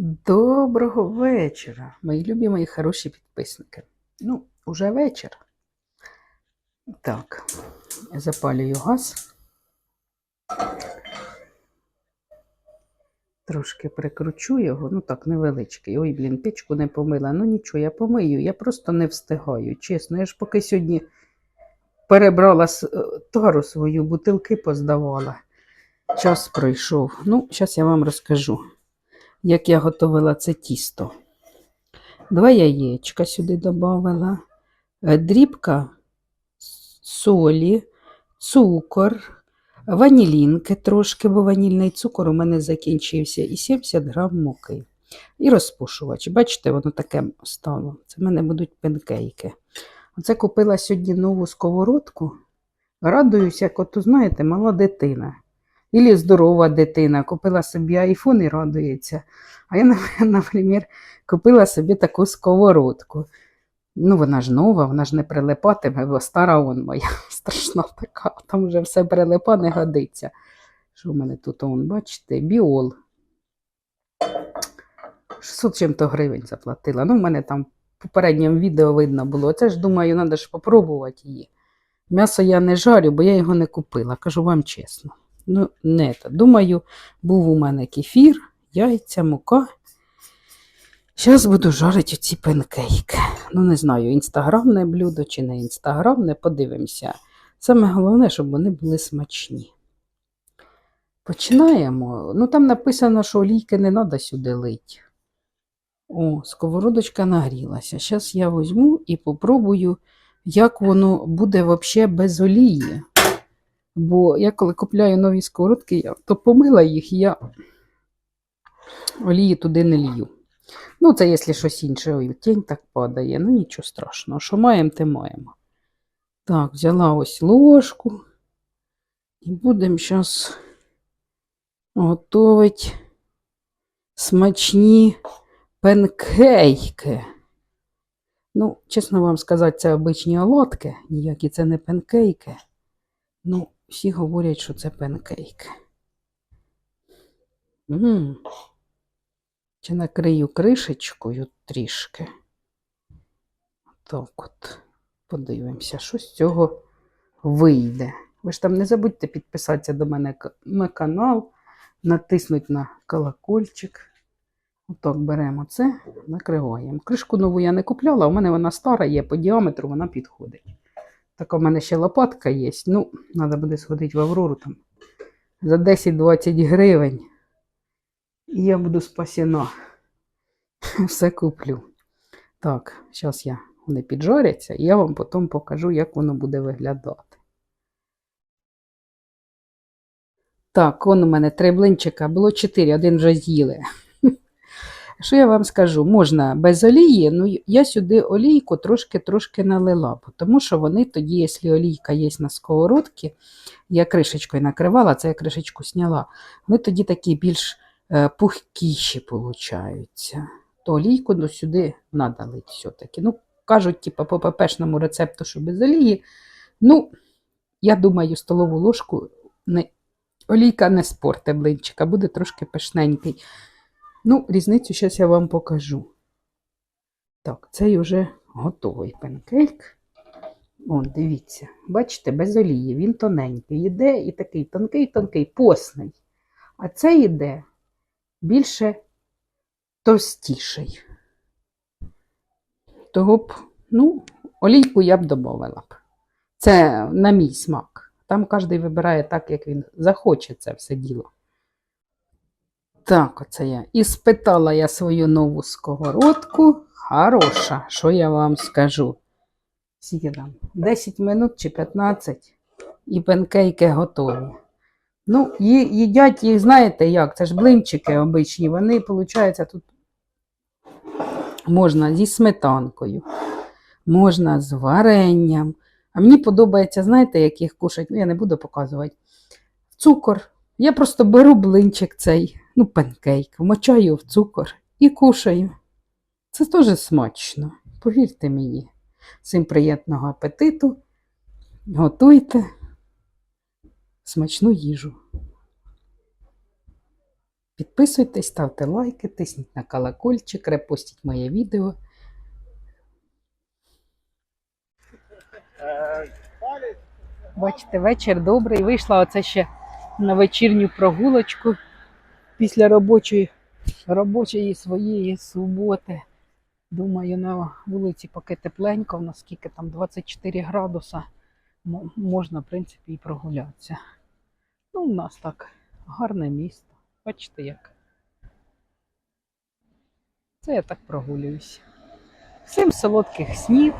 Доброго вечора, мої любі мої хороші підписники. Ну, уже вечір. Так, запалюю газ. Трошки прикручу його, ну так, невеличкий. Ой, блін, пічку не помила. Ну нічого, я помию, я просто не встигаю. Чесно, я ж поки сьогодні перебрала е, тару свою, бутилки поздавала. Час пройшов. Ну, зараз я вам розкажу як я готувала це тісто. Два яєчка сюди додавала, е, дрібка солі, цукор, ванілінки трошки, бо ванільний цукор у мене закінчився, і 70 грам муки. І розпушувач. Бачите, воно таке стало. Це в мене будуть пенкейки. Оце купила сьогодні нову сковородку. Радуюсь, як от, знаєте, мала дитина. Ілі здорова дитина, купила собі айфон і радується. А я, наприклад, купила собі таку сковородку. Ну, вона ж нова, вона ж не прилипатиме, бо стара он моя страшна така, там вже все прилипа не годиться. Що в мене тут, он, бачите, біол. 600 чим-то гривень заплатила. Ну, в мене там в попередньому відео видно було. Це ж думаю, треба ж попробувати її. М'ясо я не жарю, бо я його не купила, кажу вам чесно. Ну, не то. Думаю, був у мене кефір, яйця, мука. Зараз буду жарити ці панкейки. Ну, не знаю, інстаграмне блюдо чи не інстаграмне, подивимося. Саме головне, щоб вони були смачні. Починаємо. Ну, там написано, що олійки не треба сюди лить. О, сковородочка нагрілася. Зараз я візьму і попробую, як воно буде взагалі без олії. Бо я коли купляю нові сковородки, я то помила їх, я олії туди не лью. Ну, це якщо щось інше, ой, тінь так падає, ну нічого страшного. Що маємо, те маємо. Так, взяла ось ложку. І будемо зараз готувати смачні панкейки. Ну, чесно вам сказати, це обичні оладки, ніякі це не панкейки. Ну, всі говорять, що це панкейки. М. Чи накрию кришечкою трішки. Так от. Подивимося, що з цього вийде. Ви ж там не забудьте підписатися до мене на канал, натиснути на колокольчик. Отак беремо це, накриваємо. Кришку нову я не купляла, у мене вона стара є, по діаметру вона підходить. Така в мене ще лопатка є. Ну, треба буде сходити в Аврору там за 10-20 гривень. І я буду спасена. Все куплю. Так, зараз я вони піджаряться, і я вам потім покажу, як воно буде виглядати. Так, он у мене три блинчика, було чотири, один вже з'їли. Що я вам скажу? Можна без олії, ну я сюди олійку трошки-трошки налила, тому що вони тоді, якщо олійка є на сковородці, я кришечкою накривала, це я кришечку зняла, вони тоді такі більш е, пухкіші получаються. То олійку ну, сюди надали все-таки. Ну, кажуть, типу, по ППшному рецепту, що без олії. Ну, я думаю, столову ложку не, олійка не спорте блинчика, буде трошки пишненький. Ну, різницю зараз я вам покажу. Так, цей вже готовий панкейк. О, дивіться, бачите, без олії, він тоненький. Іде і такий тонкий-тонкий, постний. А цей іде більше товстіший. Того б, ну, олійку я б додавала б. Це на мій смак. Там кожен вибирає так, як він захоче це все діло. Так, оце я. І спитала я свою нову сковородку. Хороша, що я вам скажу? Скільки там? 10 минут чи 15 і панкейки готові. Ну, їдять їх, знаєте як? Це ж блинчики обичні. Вони, виходить, тут можна зі сметанкою, можна з варенням. А мені подобається, знаєте, як їх кушать? Ну, я не буду показувати. Цукор. Я просто беру блинчик цей, ну, панкейк, вмочаю в цукор і кушаю. Це теж смачно, повірте мені. Всім приємного апетиту. Готуйте смачну їжу. Підписуйтесь, ставте лайки, тисніть на колокольчик, репостіть моє відео. Бачите, вечір добрий. Вийшла оце ще на вечірню прогулочку після робочої, робочої своєї суботи. Думаю, на вулиці поки тепленько, в нас скільки там 24 градуса, можна, в принципі, і прогулятися. Ну, у нас так гарне місто. Бачите як. Це я так прогулююсь. Всім солодких снів,